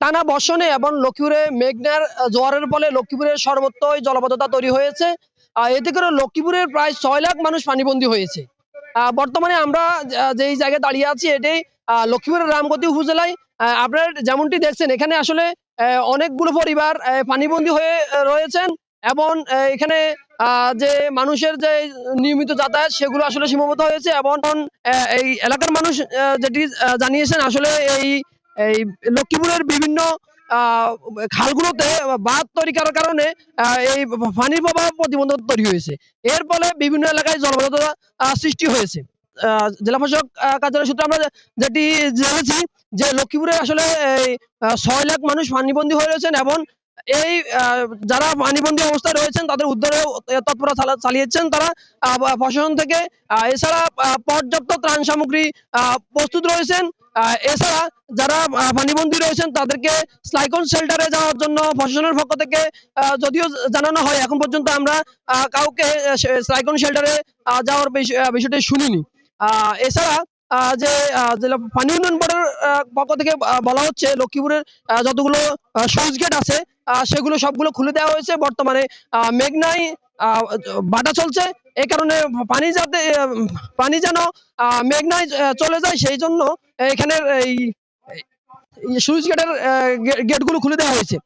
টানা বর্ষণে এবং লক্ষ্মীপুরে মেঘনার জোয়ারের ফলে লক্ষ্মীপুরের সর্বত্রই জলবদ্ধতা তৈরি হয়েছে। এতে করে লক্ষ্মীপুরের প্রায় ছয় লাখ মানুষ পানিবন্দী হয়েছে। বর্তমানে আমরা যেই জায়গায় দাঁড়িয়ে আছি এটাই লক্ষ্মীপুরের রামগতি উপজেলায়। আপনারা যেমনটি দেখছেন, এখানে আসলে অনেকগুলো পরিবার পানিবন্দী হয়ে রয়েছেন এবং এখানে যে মানুষের যে নিয়মিত যাতায়াত, সেগুলো আসলে সীমাবদ্ধ হয়েছে এবং এই এলাকার মানুষ যেটি জানিয়েছেন, আসলে এই এই লক্ষ্মীপুরের বিভিন্ন খালগুলোতে বাঁধ তৈরি করার কারণে এই পানির প্রবাহ প্রতিবন্ধক তৈরি হয়েছে। এর ফলে বিভিন্ন এলাকায় জলবদ্ধতা সৃষ্টি হয়েছে। জেলা প্রশাসক কার্যালয় সূত্রে আমরা যেটি জেনেছি যে লক্ষ্মীপুরে আসলে ছয় লাখ মানুষ পানিবন্দী হয়ে রয়েছেন এবং এই যারা পানিবন্দী অবস্থায় রয়েছেন, তাদের উদ্ধারে তৎপরতা চালিয়েছেন তারা প্রশাসন থেকে। এছাড়া পর্যাপ্ত ত্রাণ সামগ্রী প্রস্তুত রয়েছেন। এছাড়া যারা পানিবন্দী রয়েছেন, তাদেরকে স্লাইকন শেল্টারে যাওয়ার জন্য প্রশাসনের পক্ষ থেকে যদিও জানানো হয়, এখন পর্যন্ত আমরা কাউকে স্লাইকন শেল্টারে যাওয়ার বিষয়টি শুনিনি। এছাড়া যে জেলা পানি উন্নয়ন বোর্ডের পক্ষ থেকে বলা হচ্ছে লক্ষ্মীপুরের যতগুলো সুইচ গেট আছে সেগুলো সবগুলো খুলে দেওয়া হয়েছে। বর্তমানে মেঘনায় বাটা চলছে। এই কারণে পানি যাতে পানি যেন মেঘনায় চলে যায়, সেই জন্য এখানের এই সুইচ গেটের গেটগুলো খুলে দেওয়া হয়েছে।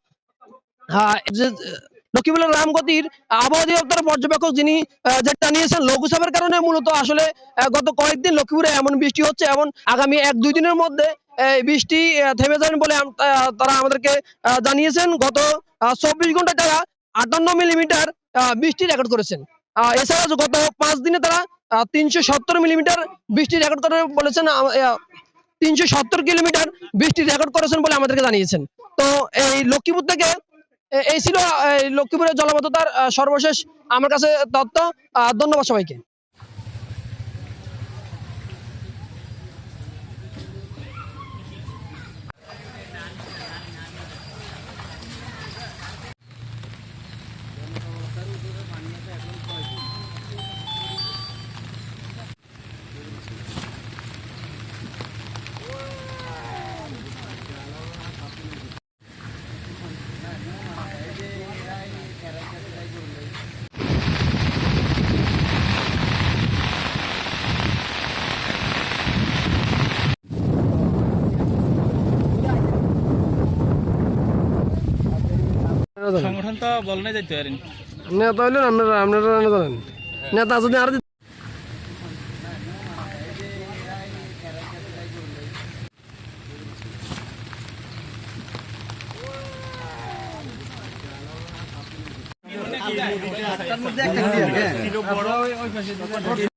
লক্ষ্মীপুরের রামগতির আবহাওয়া অধিদপ্তরের পর্যবেক্ষক যিনি যেটা জানিয়েছেন লঘুচাপের কারণে মূলত আসলে গত কয়েকদিন লক্ষ্মীপুরে এমন বৃষ্টি হচ্ছে এবং আগামী এক দুই দিনের মধ্যে এই বৃষ্টি থেমে যাবে বলে তারা আমাদেরকে জানিয়েছেন। গত চব্বিশ ঘন্টায় তারা আটান্ন মিলিমিটার বৃষ্টি রেকর্ড করেছেন। এছাড়া গত পাঁচ দিনে তারা তিনশো সত্তর মিলিমিটার বৃষ্টি রেকর্ড করে বলেছেন তিনশো সত্তর কিলোমিটার বৃষ্টি রেকর্ড করেছেন বলে আমাদেরকে জানিয়েছেন। তো এই লক্ষ্মীপুর থেকে এই ছিল লক্ষ্মীপুরের জলাবদ্ধতার সর্বশেষ আমার কাছে তথ্য ধন্যবাদ সবাইকে। সংগঠন তো বলনে যাইতে পারেন। নেতা হইলেন আপনারা আপনারা জানেন নেতা যদি আর